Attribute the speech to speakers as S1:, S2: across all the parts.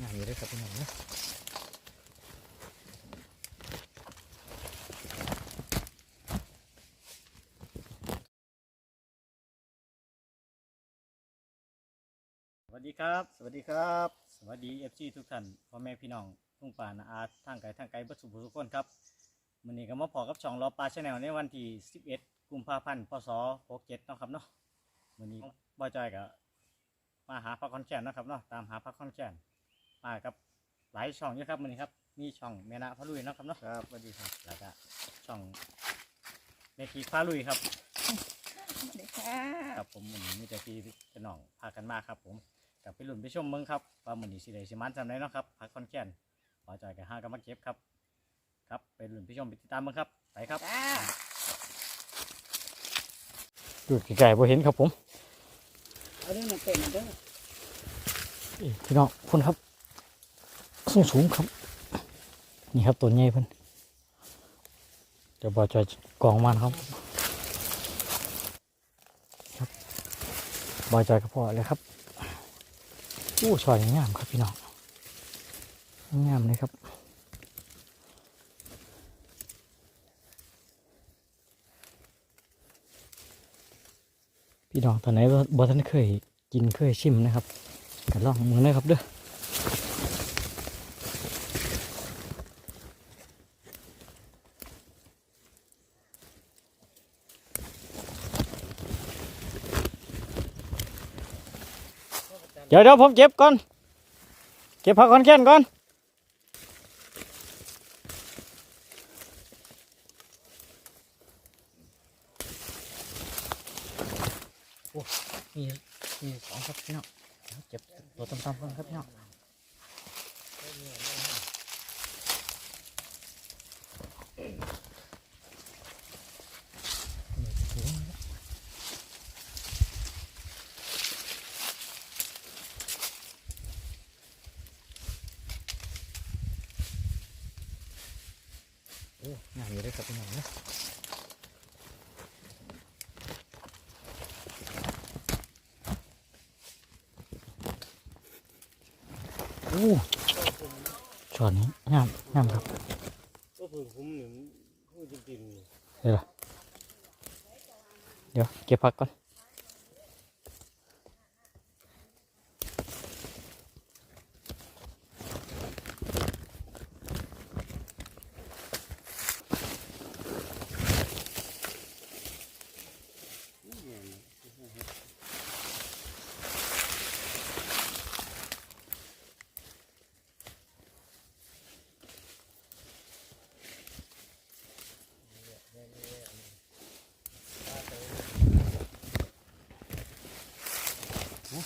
S1: งานอยู่ด้ครับพี่น้องนะ
S2: สวัสดีครับ
S1: สวัสดีครับ
S2: สวัสดีเอฟซีทุกท่านพ่อแม่พี่น้องทุ่งป่านาอาทางไกลทางไกลบัสุขทุกคนครับมื้อนี้ก็มาพอกับช่องรอปลาชาแนลในวันที่ 11 กุมภาพันธ์ พศ 67เนาะครับเนาะมื้อนี้บ่จอยก็มาหาพักคอนแกนนะครับเนาะตามหาพักคอนแกน มากับหลายช่องอยู่ครับมื้อนี้ครับ มีช่องแม่นาพะลุยเนาะครับเนาะ
S1: ครับสวัสดีครับ
S2: แล้วก็ช่องเมทีพาลุยครับ
S3: สวัสดีค่ะ
S2: ครับผมมื้อนี้มีแต่พี่พี่น้องพากันมาครับ ผมกับไปลุ้นไปชมเมืองครับว่ามื้อนี้สิได้สิมันจำได้เนาะครับพักคอนแกนขอจอยกับห้ากันมาเก็บครับ ครับไปลุ้นไปชมไปติดตามเมืองครับไปครับ
S3: จ้า
S2: ดูไก่บ่เห็นครับผม
S3: เอาเรื่องมันเป็นเด้อ
S2: พี่น้องคุณครับ สูงสูงครับ นี่ครับตัวใหญ่เพิ่นเดี๋ยวบอจอยกองมันครับ ครับบอจอยก็พอเลยครับอู้ชอยงามครับพี่น้องงามเลยครับพี่น้องตอนไหนบ่บ่ท่านเคยกินเคยชิมนะครับก็ลองมือนะครับเด้อ เดี๋ยวเดี๋ยวผมเก็บก่อน เก็บผักคอนแค้นก่อน มีมีสองครับพี่น้องเดี๋ยวเก็บตัวต่ำๆก่อนครับพี่น้องโอ้ งามอยู่เลยครับพี่น้องนะโอ้ช็อตนี้งามงามครับ
S1: ก็เพิ่งผมหนึ่งพูดจริง
S2: เดี๋ยวล่ะเดี๋ยวเก็บผักก่อน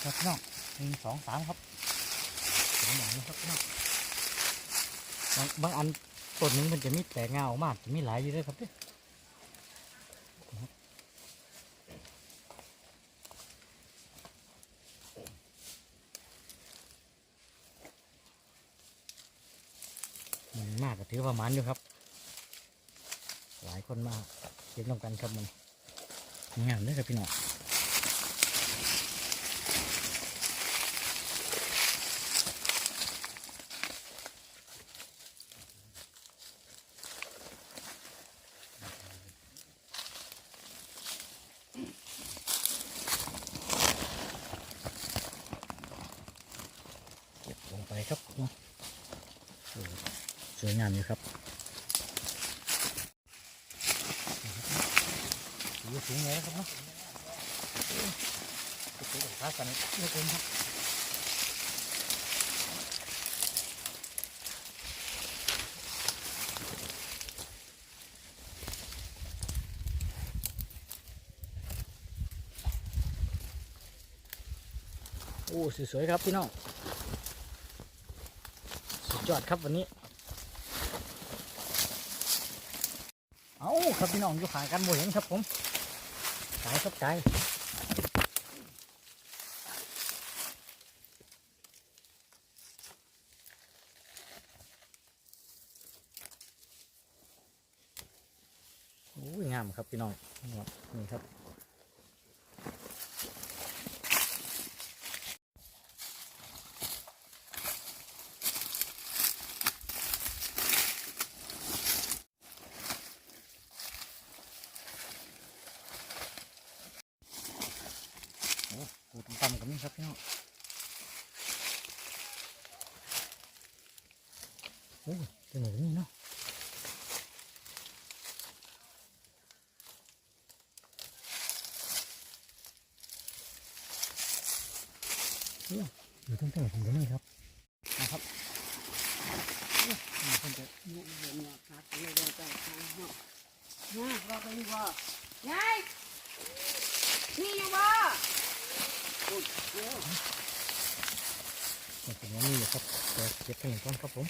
S2: ครับน้องหนึ่งสองสามครับสองอย่างนะครับน้องบางบางอันต้นนึงมันจะมีแตกเงาออกมากจะมีหลายอยู่ด้วยครับเด้อมันมากก็ถือประมาณอยู่ครับ หลายคนมากเก็บลงกันครับมันงามเลยครับพี่น้อง เก็บลงไป ครับเนาะสวยงามอยู่ครับถือว่าสูงเลยครับเนาะโอ้ไปซื้อกับค้ากันเลือกเองครับโอ้สวยๆครับพี่น้อง ยอดครับวันนี้ เอาครับพี่น้องอยู่ห่างกันบ่เห็นครับผมไกลครับไกลโอ้ยงามครับพี่น้องนี่ครับ ปูต่ำๆกับ นี่ครับพี่น้องโอ้ยเป็นแบบนี้เนาะโอ้ยอยู่ตั้งแต่ผมตรงนี้ครับนะครับโอ้ยมันเป็นจะ
S3: เนี่ยเดี๋ยวเนี่ยพักเลยว่าจะทางเนาะเนี่ยว่าไปนี่ว่ายายนี่อยู่บ่โอ้ย เร็ว
S2: มันเป็นว่านี่อยู่ครับเก็บกันหนึ่งก้นครับผม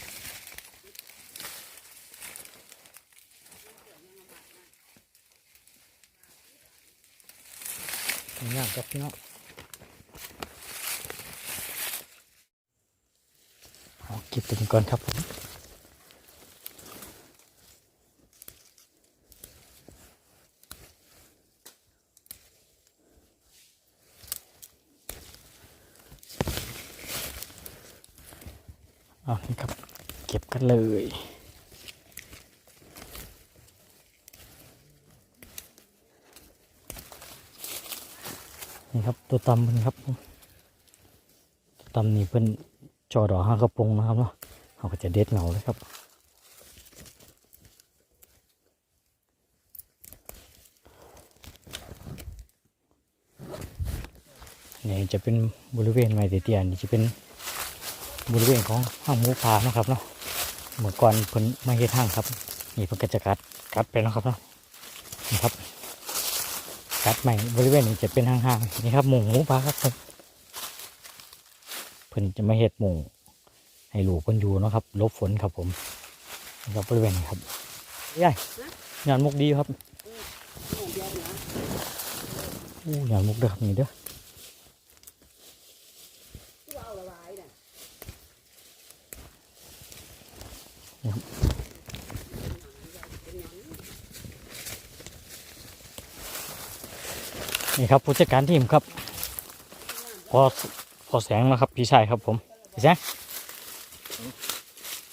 S2: งามครับพี่น้องเอาเก็บตัวนี้ก่อนครับผม เอานี่ครับ เก็บกันเลยนี่ครับตัวตำมันครับตัวตำนี่เป็นจอดอกห้างกระปงนะครับเนาะเขาก็จะเด็ดเหงาเลยครับนี่จะเป็นบริเวณไม้เตี้ยนี่จะเป็น บริเวณของห้างหมูป่านะครับเนาะเมื่อก่อนเพิ่นมาเฮ็ดห้างครับ นี่เพิ่นก็จะกัดกัดไปเนาะครับเนาะนี่ครับ กัดใหม่บริเวณนี้จะเป็นห้างๆนี่ครับหมูหมูป่าครับผมเพิ่นจะมาเฮ็ดหมูให้ลูกเพิ่นอยู่นะครับลบฝนครับผมนี่ครับบริเวณนี้ครับยายงานมุกดีครับ
S3: อู้
S2: งานมุกเด้อครับนี่เด้อ
S3: ตัวเอาละลายน่ะ
S2: นี่ครับผู้จัดการทีมครับ พอพอแสงนะครับ พี่ชายครับผมพี่แสง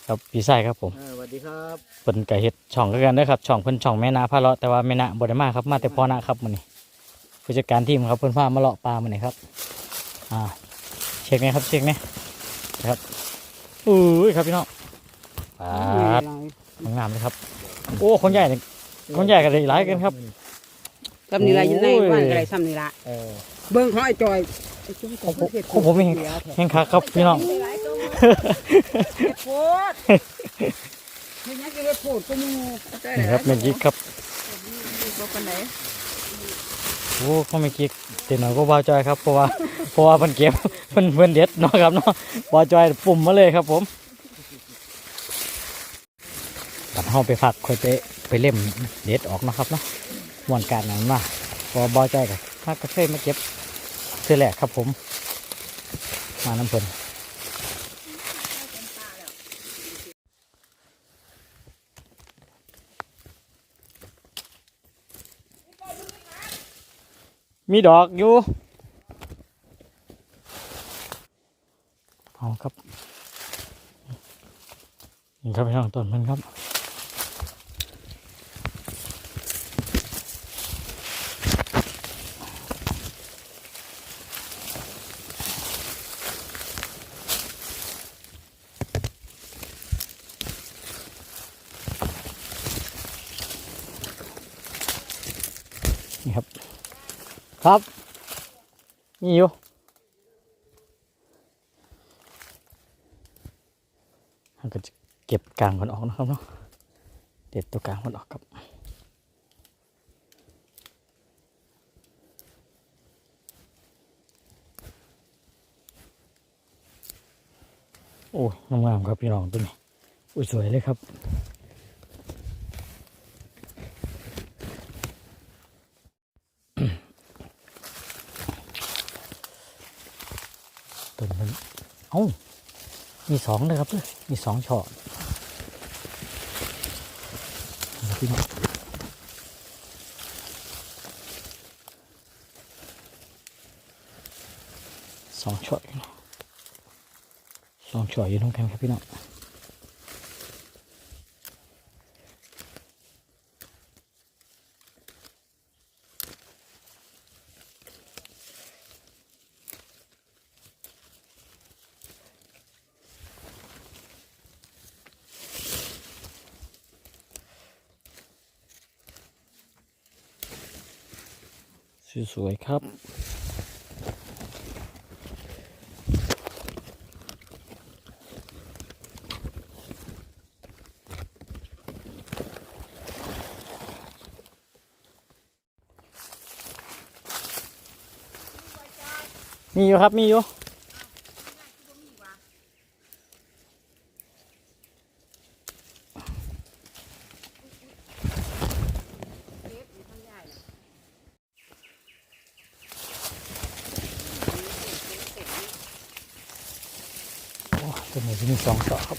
S2: ครับพี่ชายครับผม
S1: สวัสดีครับ
S2: เพิ่นก็เฮ็ดช่องคือกันเด้อครับ ช่องเพิ่นช่องแม่นาพาเลาะแต่ว่าแม่นาบ่ได้มาครับมาแต่พ่อนะครับมื้อนี้ผู้จัดการทีมครับเพิ่นพามาเลาะปลามื้อนี้ครับ อ่า เช็คไหมครับเช็คไหมนะครับอุ้ยครับพี่น้องปาดงามเลยครับ โอ้คนใหญ่นี่คนใหญ่ก็ได้หลายกันครับ
S3: ซ้ำนี่ละอยู่ใน
S2: โอ้ย
S3: บ้านก็ได้ซ้ำนี่ละ
S2: เออ
S3: เบิ่งของไอ้จอยไอ้จุ้ม
S2: ของผมของผมเองแห่งคักครับพี่น้อง
S3: เฮ็ดโพดไม่งั้นจะเฮ็ดโพดก็มู
S2: นี่ครับแม่กิ๊กครับ
S3: บ่ปานใด
S2: โอ้เขาไม่กิ๊กเต็มหน่อยก็บ่าวจอยครับเพราะว่าเพราะว่าเพิ่นเก็บเพิ่นเพิ่นเด็ดเนาะครับเนาะบ่าวจอยปุ่มมาเลยครับผมบัดเฮาไปพักค่อยไปไปเล่มเด็ดออกเนาะครับเนาะ มวนการนั้นมาพอบ่าวจอยก็พักก็เคยมาเก็บเสื้อแหลกครับผม มาน้ำเพิ่นมีดอกอยู่เอาครับนี่ครับพี่น้องต้นมันครับ ครับ นี่อยู่เราก็จะเก็บกลางมันออกนะครับเนาะ เด็ดตัวกลางมันออกครับโอ้ยงามๆครับพี่น้องตัวนี้อุ้ยสวยเลยครับ ต้นมันเอ้ามีสองเลยครับมีสองช่อพี่น้องสองช่ออยู่เนาะสองช่ออยู่ตรงกันครับพี่น้อง สวยๆครับมีอยู่ครับ มีอยู่
S3: เก็บอยู่ข้างใหญ่น่ะ
S2: โอ้ ตัวนี้จะมีสองต่อครับ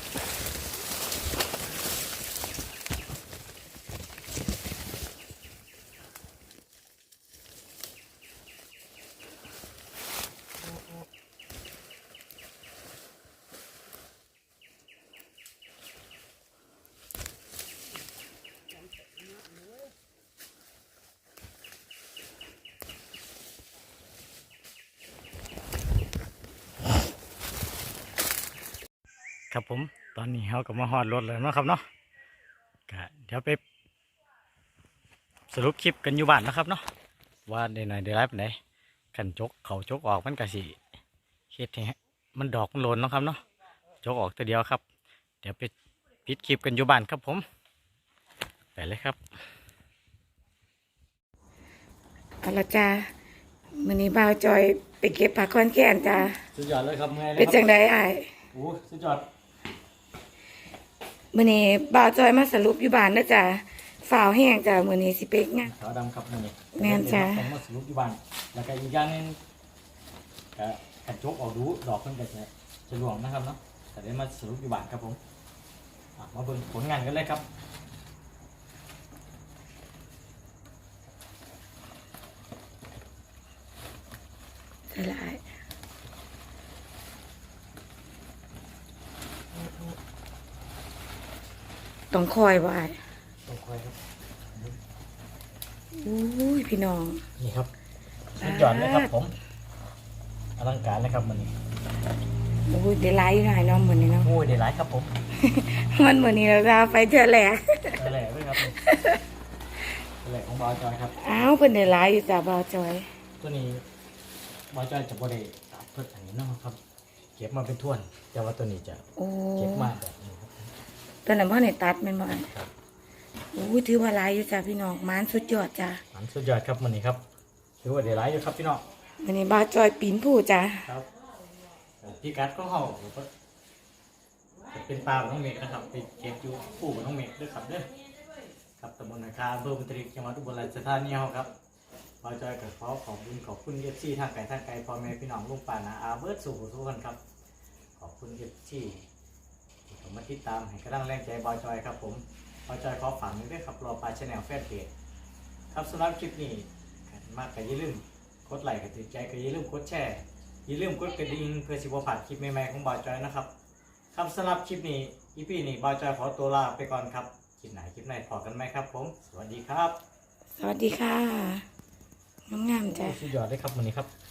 S2: ผมตอนนี้เราก็มาฮอดรถเลยเนาะครับเนาะก็เดี๋ยวไปสรุปคลิปกันอยู่บ้านนะครับเนาะว่าได้หน่อยได้ไรปานใดกันจกเขาจกออกมันก็สิเฮ็ดให้มันดอกมันหล่นเนาะครับเนาะจกออกตัวเดียวครับ เดี๋ยวไปปิดคลิปกันอยู่บ้านครับผมไปเลยครับ
S4: เอาละจ้ามื้อนี้บ่าวจอยไปเก็บผักคอนแก่นจ้า
S2: สุดยอดเลยครับไงเลย
S4: เป็น
S2: ค
S4: จั
S2: รับ
S4: งไดอ้าย
S2: โอ้สุดยอด
S4: มื้อนี้บ่าวจอยมาสรุปอยู่บ้านเด้อจ้าฝ่าวแห้งจ้ามื้อนี้สิไปงาน
S2: ขาวดำครับมื้อนี้
S4: แม่นจ้ะ
S2: ผมมาสรุปอยู่บ้านแล้วก็อีกอย่างหนึงก็กันจกออกดูดอกเพิ่นก็จะจะหลวงนะครับเนาะแต่ได้มาสรุปอยู่บ้านครับผมอะมาเบิ่งผลงานกันเลยครับ
S4: ใช่ละอ้าย ต้องคอยบ่อ้าย
S2: ต้องคอยครับ
S4: อุ้ยพี่น้อง
S2: นี่ครับสุดยอดเลยครับผมอลังการเลยครับมันนี้
S4: อุ้ยได้หลายอยู่หน่อยเนาะมื้อนี้เนาะ
S2: โอ้ยได้หลายครับผม
S4: มันมื้อนี้เราจะไปเทื่อแหลก
S2: นั่นแหละเลยครับนั่นแหละของบอยจอยครับ
S4: อ้าวเพิ่นได้หลายอยู่จ้าบ่าวจอย
S2: ตัวนี้บอยจอยจะบ่ได้ตัดเพิ่นอันนี้เนาะครับ เก็บมาเป็นท่วน แต่ว่าตัวนี้จะ
S4: โอ้
S2: เก็บมาแบบนี้ครับ
S4: ตอนนั้นพ่อได้ตัดแม่นบ่อ้ายอุ้ยถือว่าหลายอยู่จ้าพี่น้องมานสุดยอดจ้า
S2: อันสุดยอดครับมันนี้ครับถือว่าได้หลายอยู่ครับพี่น้อง
S4: มื้อนี้บ่าวจอยปีนผู้จ้า
S2: ครับพี่กัดก็เขาก็เป็นปลาของน้องเมฆนะครับไปเก็บอยู่ผู้ของน้องเมฆด้วยครับเด้อครับตำบลนาคาอำเภอบุตริกจังหวัดอุบลราชธานีเฮาครับบอยจอยกับขอขอบคุณขอบคุณเอฟซีทางไกลทางไกลพ่อแม่พี่น้องลุงป่านาอาเบิร์ดสู่ทุกคนครับขอบคุณเอฟซีที่เข้า มาติดตามให้กำลังแรงใจบอยจอยครับผมบอยจอยขอฝากหนึงด้วยครับรอปลาชแนลแฟนเพจครับสำหรับคลิปนี้มากก็อย่าลืมกดไลค์กดติดใจก็อย่าลืมกดแชร์อย่าลืมกดกระดิ่งเพื่อสิบผ่านคลิปใหม่ๆของบอยจอยนะครับครับสำหรับคลิปนี้อีพีนี้บอยจอยขอตัวลาไปก่อนครับคลิปไหนคลิปไหนพอกันไหมครับ ผม สวัสดีครับ
S4: สวัสดีค่ะงามๆจ้ะ
S2: สุดยอดเลยครับวันนี้ครับ